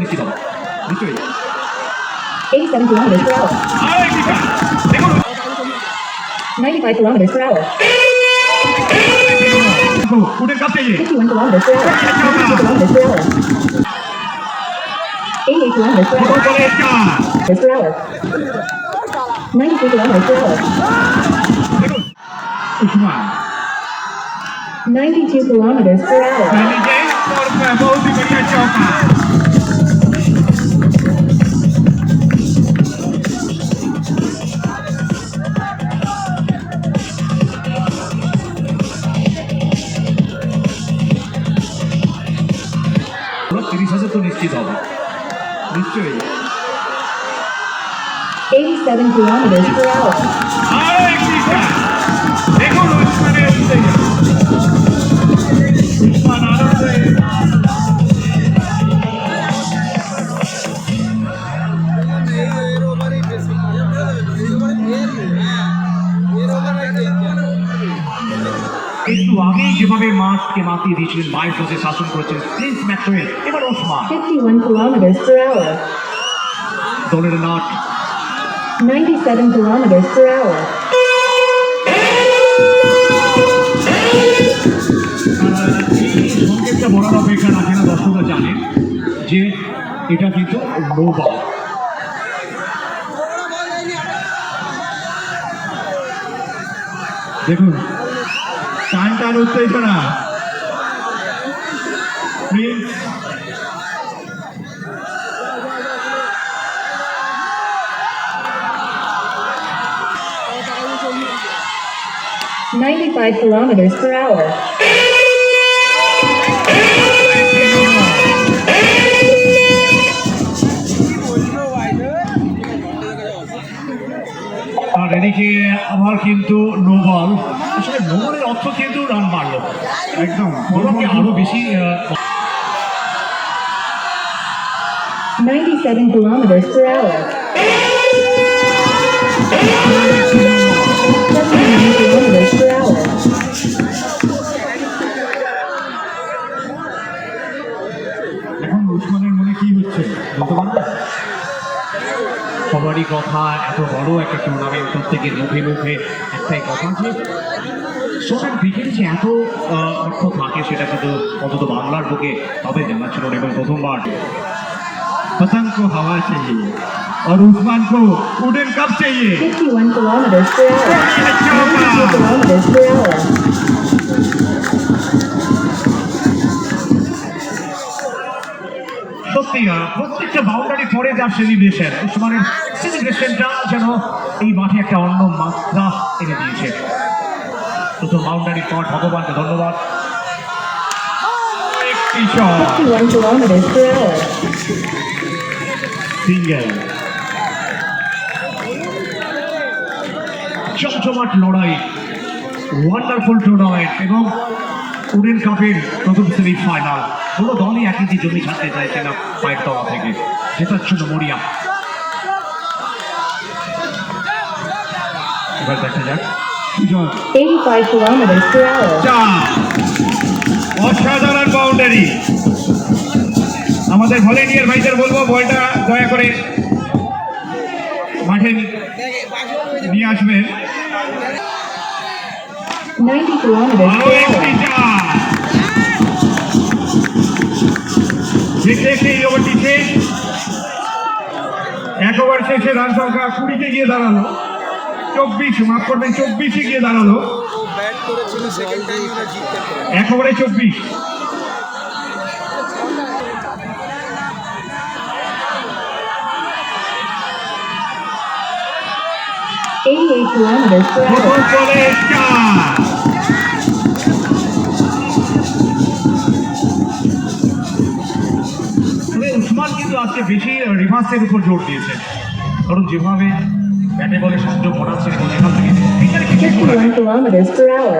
নিশ্চিত হবে নিশ্চয়ই 87 kilometers per hour. আর একটি shot। দেখুন 95 kilometers per hour. উঠে কাছে 51 kilometers per hour. 52 kilometers per hour. 88 kilometers per hour. চলে shot। Kilometers per hour. 93 kilometers per hour. দেখুন Usman 92 kilometers per hour. 87 kilometers per hour. আরও একটি shot। দেখুন উসমানের উদ্যোগ উসমান আনন্দে একটু আগেই যেভাবে মাঠকে মাতিয়ে দিয়েছিলেন মায়ের কাছে শাসন করেছিলেন প্রিন্স ম্যাকওয়েল এবার ওসমান 51 kilometers per hour. দলের নাট 97 kilometers per hour. সংকেতটা বলার অপেক্ষা রাখে না দর্শকরা জানেন যে এটা কিন্তু নো বল দেখুন টান টান উত্তেজনা 95 kilometers per hour. আর এদিকে আবার কিন্তু নো বল আসলে নো বলের অর্থ কিন্তু রান মারলো একদম বলকে আরও বেশি আহ, 97 kilometers per hour. 79 kilometers সবারই কথা এত বড় একটা টুর্নামেন্ট প্রত্যেকের মুখে মুখে একটাই কথা যে সোনার ক্রিকেট যে এত আহ, অর্থ থাকে সেটা কিন্তু অন্তত বাংলার বুকে তবে জানা ছিল না এবং প্রথমবার पतंग को हवा चाहिए और उस्मान को वुडन कप चाहिए 51 kilometers সত্যি প্রত্যেকটা বাউন্ডারি পরে যার সেলিব্রেশন উসমানের সেলিব্রেশনটা যেন এই মাঠে একটা অন্য মাত্রা এনে দিয়েছে। প্রথম বাউন্ডারি পর ভগবানকে ধন্যবাদ। একটি shot 51 kilometers per hour. Single চমচমাট লড়াই। ওয়ান্ডারফুল টুর্নামেন্ট এবং উডেন কাপের প্রথম সেমি কোনো দলই এক ইঞ্চি জমি ছাড়তে চাইছে না পায়ের তলা থেকে। জেতার জন্য মরিয়া। এবার দেখা যাক। Sujan 85 kilometers per hour. চার অসাধারণ বাউন্ডারি আমাদের ভলেন্টিয়ার ভাইদের বলব বলটা দয়া করে মাঠে নিয়ে আসবেন। 90 kilometers আরও per একটি hour. চার দেখতে দেখতে এই ওভারটি এক ওভার শেষে রান সংখ্যা কুড়িতে গিয়ে দাঁড়াল। চব্বিশ মাফ করবেন চব্বিশে গিয়ে দাঁড়াল। এক ওভারে চব্বিশ প্রথম বলে চার। আজকে বেশি রিভার্সের উপর জোর দিয়েছে কারণ যেভাবে ব্যাটে বলে সংযোগ ঘটাচ্ছে এবং এখান থেকে ফিঙ্গারে কিছু করে 51 kilometers per hour.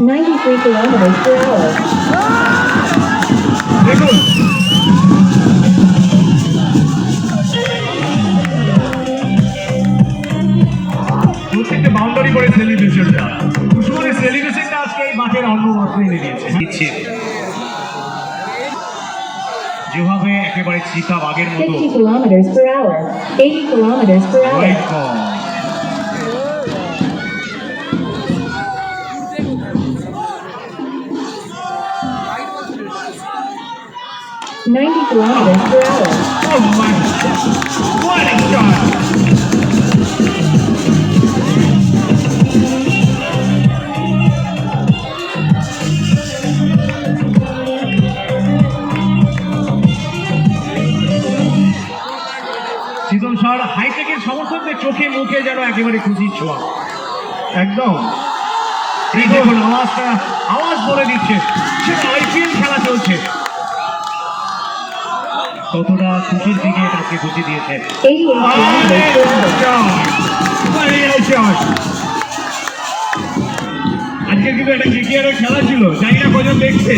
93 kilometers per hour. দেখুন একেবারে চিতা বাঘের মতো 50 kilometers per hour. 80 kilometers per hour. Right ball. 90 kilometers per hour. Oh my God. What a shot! চোখে মুখে যেন একেবারে খুশির ছোঁয়া। একদম। এই দেখুন আওয়াজটা আওয়াজ বলে দিচ্ছে। সেটা আইপিএল খেলা চলছে। কতটা খুশির দিকে তাকে খুশি দিয়েছে। 88 kilometers per hour. আজকে কিন্তু একটা ক্রিকেটের খেলা ছিল। জানি না কজন দেখছে।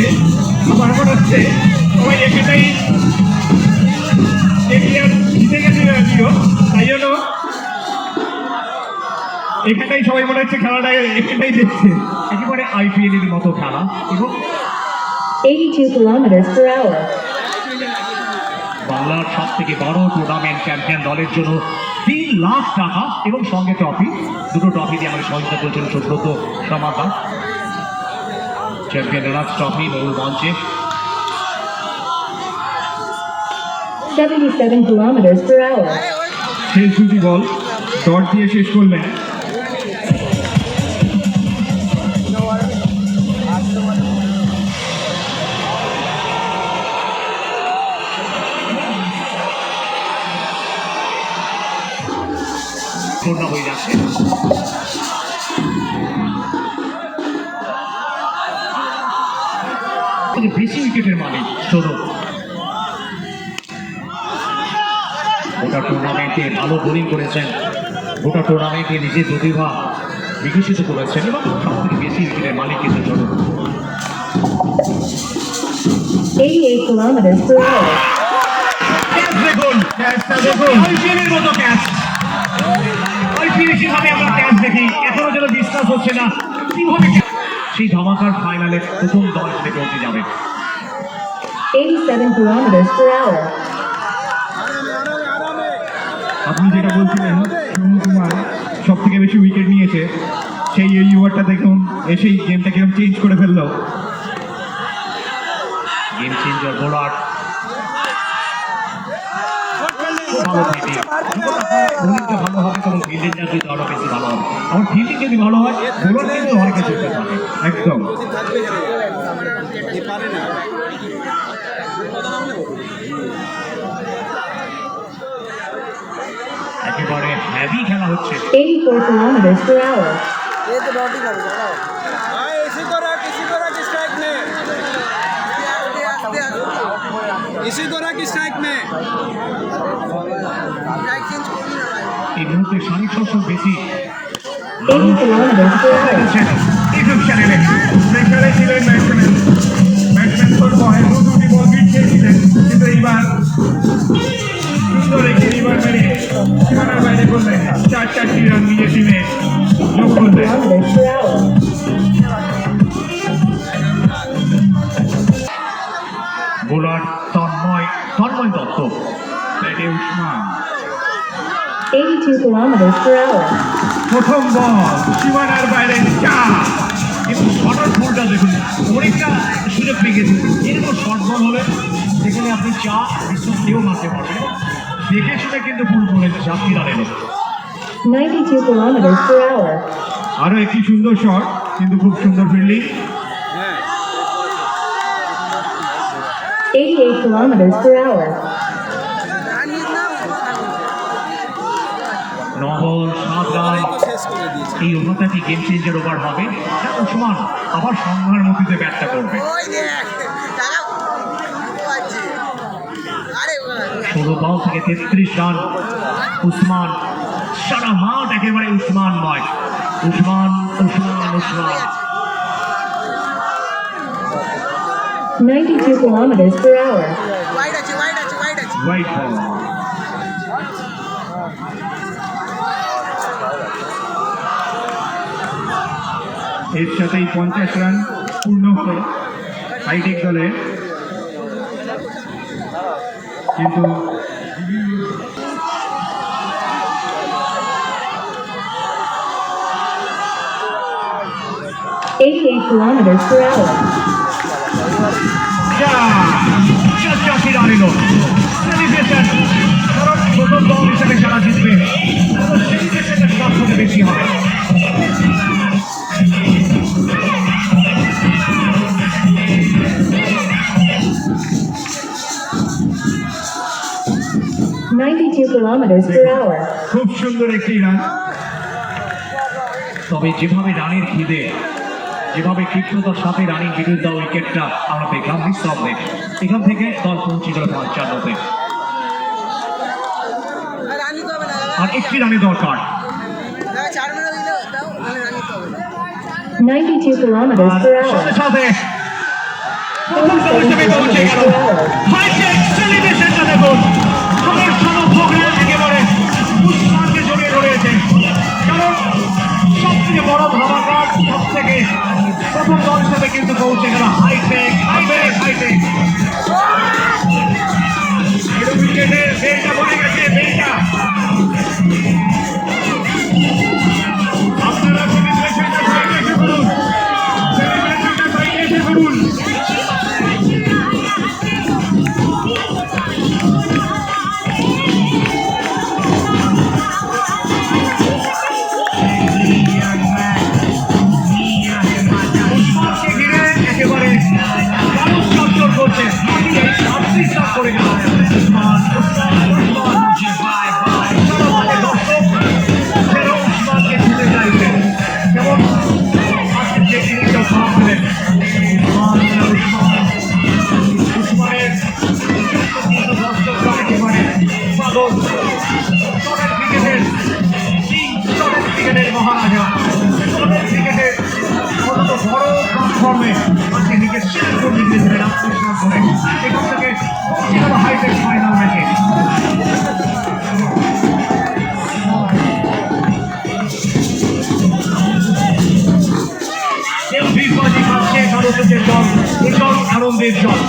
আমার মনে হচ্ছে সবাই এখানটাই এখানটাই সবাই মনে হচ্ছে খেলাটা এখানটাই দেখছে। একেবারে আইপিএল এর মতো খেলা। এবং 82 kilometers per hour. বাংলার সব থেকে বড় টুর্নামেন্ট চ্যাম্পিয়ন দলের জন্য তিন লাখ টাকা এবং সঙ্গে ট্রফি দুটো ট্রফি দিয়ে আমাদের সহযোগিতা করেছেন সুব্রত সমাদা চ্যাম্পিয়ন রানার্স ট্রফি মূল মঞ্চে। 77 kilometers per hour. শেষ দুটি বল। ডট দিয়ে শেষ করলেন। পূর্ণ হয়ে যাচ্ছে। এই বেশি উইকেটের মালিক সৌরভ গোটা টুর্নামেন্টে ভালো বোলিং করেছেন। গোটা টুর্নামেন্টে নিজের প্রতিভা বিকশিত করেছেন এবং সব থেকে বেশি উইকেটের মালিক কিন্তু Sourav 88 kilometers per hour. Catch দেখুন ক্যাচটা দেখুন। আইপিএলের মতো ক্যাচ আইপিএলে যেভাবে আমরা ক্যাচ দেখি। এখনও যেন বিশ্বাস হচ্ছে না। কীভাবে সেই ধামাকার ফাইনালে প্রথম দল হিসেবে পৌঁছে যাবে। 87 kilometers per hour. আপনি যেটা বলছিলেন কুমার সব থেকে বেশি উইকেট নিয়েছে সেই এই ওভারটা দেখুন এসেই গেমটা কীরকম চেঞ্জ করে ফেলল। গেম চেঞ্জার বোলার ভালো ফিল্ডিং বোলিংটা ভালো হবে তখন ফিল্ডিং যদি আরও বেশি ভালো হবে। আমার ফিল্ডিং যদি ভালো হয় বোলার কিন্তু অনেক কিছু পারে। একদম। একেবারে হ্যাভি খেলা হচ্ছে। 84 kilometers per hour. इसी को रख स्ट्राइक में এই মুহূর্তে শারিক শস্য বেশি 80 kilometers per hour. ইউটিউব চ্যানেলে প্রেশারে ছিলেন ব্যাটসম্যান ব্যাটসম্যান তোর বয় দু দুটি বল বিট খেয়েছিলেন কিন্তু এইবার সুন্দর একটি রিভার মেরে সীমানার বাইরে করলেন চার চারটি রান নিজের টিমে 82 kilometers per hour. প্রথম বল সীমানার বাইরে চার কিন্তু শর্টার ফুলটা দেখুন অনেকটা সুযোগ পেয়ে গেছে এরকম শর্ট বল হলে যেখানে আপনি চা বিশ্বত কেউ মারতে পারবেন দেখে শুনে কিন্তু ফুল করেছে রান এলো 92 kilometers per hour. আরও একটি সুন্দর শট কিন্তু খুব সুন্দর ফিল্ডিং हाँ 88 kilometers per hour. নগর সাঁতরাল এই ওভারটাটি গেম চেঞ্জের ওভার হবে? উসমান আবার সংঘার মধ্যে দিয়ে ব্যাটটা করবে। ষোলো বল থেকে তেত্রিশ রান উসমান সারা মাঠ একেবারে উসমান নয়। Usman Usman Usman 92 kilometers per hour. Right at you, right at you, right at you. Right ball. এর সাথেই পঞ্চাশ রান পূর্ণ হাইটেক দলের কিন্তু Eighty-eight kilometers per hour. প্রথম দল হিসেবে যারা জিতবে বেশি হবে kilometers per hour. খুব সুন্দর একটি রান। তবে যেভাবে রানের খিদে যেভাবে ক্ষিপ্রতার সাথে রানিং বিদ্যুৎ উইকেটটা আমরা দেখলাম নিঃসন্দেহে। এখান থেকে দল পৌঁছে গেল পঞ্চান্নতে আর একটি রানের দরকার। দাদা চার মিনিট দিলে রান নিতে kilometers per সাথে hour. সাথে প্রথম দল হিসেবে পৌঁছে গেল। হাইটেক সেলিব্রেশনটা দেখুন সব থেকে বড় ধামাকার সব থেকে প্রথম দল হিসেবে কিন্তু পৌঁছে গেল হাইটেক হাইটেক হাইটেক। পাগল শটের ক্রিকেটের ক্রিকেটের মহারাজা ক্রিকেটের অন্তত বড় প্ল্যাটফর্মে আজকে নিজের এখান থেকে হাইটেক চোখের জল আনন্দের জল